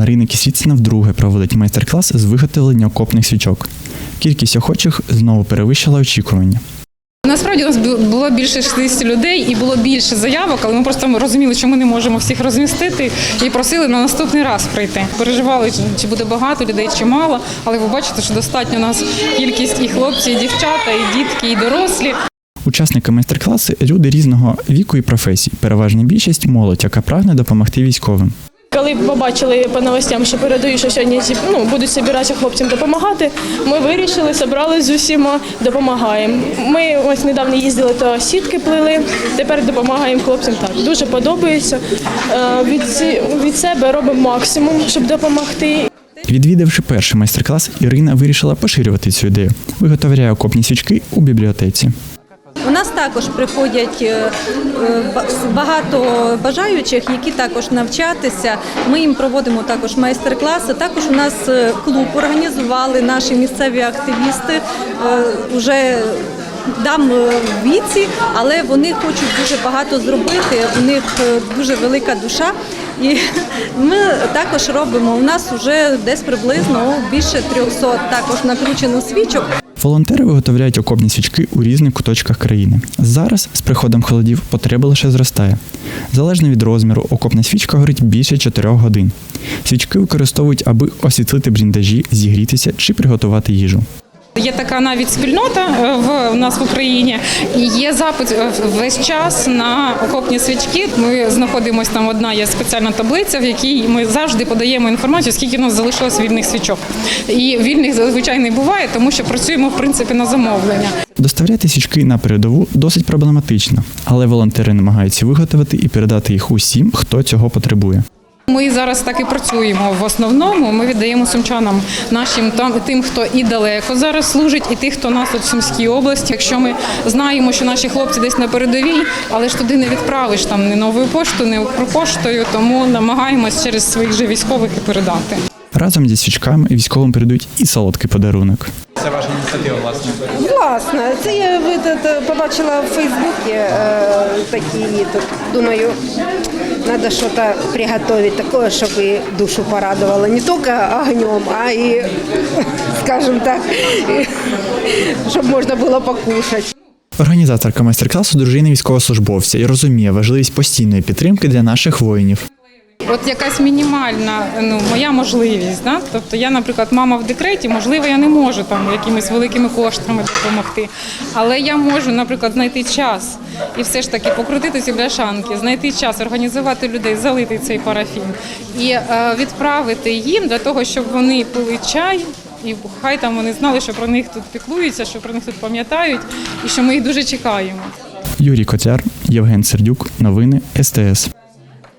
Марина Кісвіцина вдруге проводить майстер-клас з виготовлення окопних свічок. Кількість охочих знову перевищила очікування. Насправді у нас було більше 60 людей і було більше заявок, але ми просто розуміли, що ми не можемо всіх розмістити і просили на наступний раз прийти. Переживали, чи- буде багато людей, чи мало. Але ви бачите, що достатньо у нас кількість і хлопці, і дівчата, і дітки, і дорослі. Учасники майстер-класу люди різного віку і професій. Переважна більшість молодь, яка прагне допомогти військовим. Коли побачили по новостям, що передають, що сьогодні ну, будуть збиратися хлопцям допомагати, ми вирішили, зібрали з усіма, допомагаємо. Ми ось недавно їздили, то сітки плели, тепер допомагаємо хлопцям так. Дуже подобається. Е, Від, від себе робимо максимум, щоб допомогти. Відвідавши перший майстер-клас, Ірина вирішила поширювати цю ідею. Виготовляє окопні свічки у бібліотеці. У нас також приходять е, е, ба- багато бажаючих, які також навчатися. Ми їм проводимо також майстер-класи. Також у нас е, клуб організували наші місцеві активісти. Вже дам віці, але вони хочуть дуже багато зробити. У них дуже велика душа. І ми також робимо. У нас вже десь приблизно більше 300 також накручено свічок. Волонтери виготовляють окопні свічки у різних куточках країни. Зараз, з приходом холодів, потреба лише зростає. Залежно від розміру, окопна свічка горить більше 4 годин. Свічки використовують, аби освітлити бріндажі, зігрітися чи приготувати їжу. Є така навіть спільнота е, в у нас в Україні, і є запит е, весь час на окопні свічки. Ми знаходимося там. Одна є спеціальна таблиця, в якій ми завжди подаємо інформацію, скільки у нас залишилось вільних свічок. І вільних зазвичай не буває, тому що працюємо в принципі на замовлення. Доставляти свічки на передову досить проблематично, але волонтери намагаються виготовити і передати їх усім, хто цього потребує. Ми зараз так і працюємо. В основному ми віддаємо сумчанам нашим там тим, хто і далеко зараз служить, і тих, хто у нас от в Сумській області. Якщо ми знаємо, що наші хлопці десь на передовій, але ж туди не відправиш там не новою поштою, не Укрпоштою, тому намагаємось через своїх же військових і передати. Разом зі свічками військовим передають і солодкий подарунок. Це ваша ініціатива, власне. Власне, це я ви побачила в Фейсбуці е, такі, тут думаю, треба что-то приготовить щоб чтобы душу порадовало Не только огнем, а і, скажем так, чтобы щоб можна було покушати. Організаторка майстер-класу дружина військовослужбовця і розуміє важливість постійної підтримки для наших воїнів. От якась мінімальна ну моя можливість. Да? Тобто я, наприклад, мама в декреті, можливо, я не можу там якимись великими коштами допомогти. Але я можу, наприклад, знайти час і все ж таки покрутити ці бляшанки, знайти час, організувати людей, залити цей парафін і е, відправити їм для того, щоб вони пили чай. І хай там вони знали, що про них тут піклуються, що про них тут пам'ятають, і що ми їх дуже чекаємо. Юрій Котяр, Євген Сердюк, новини СТС.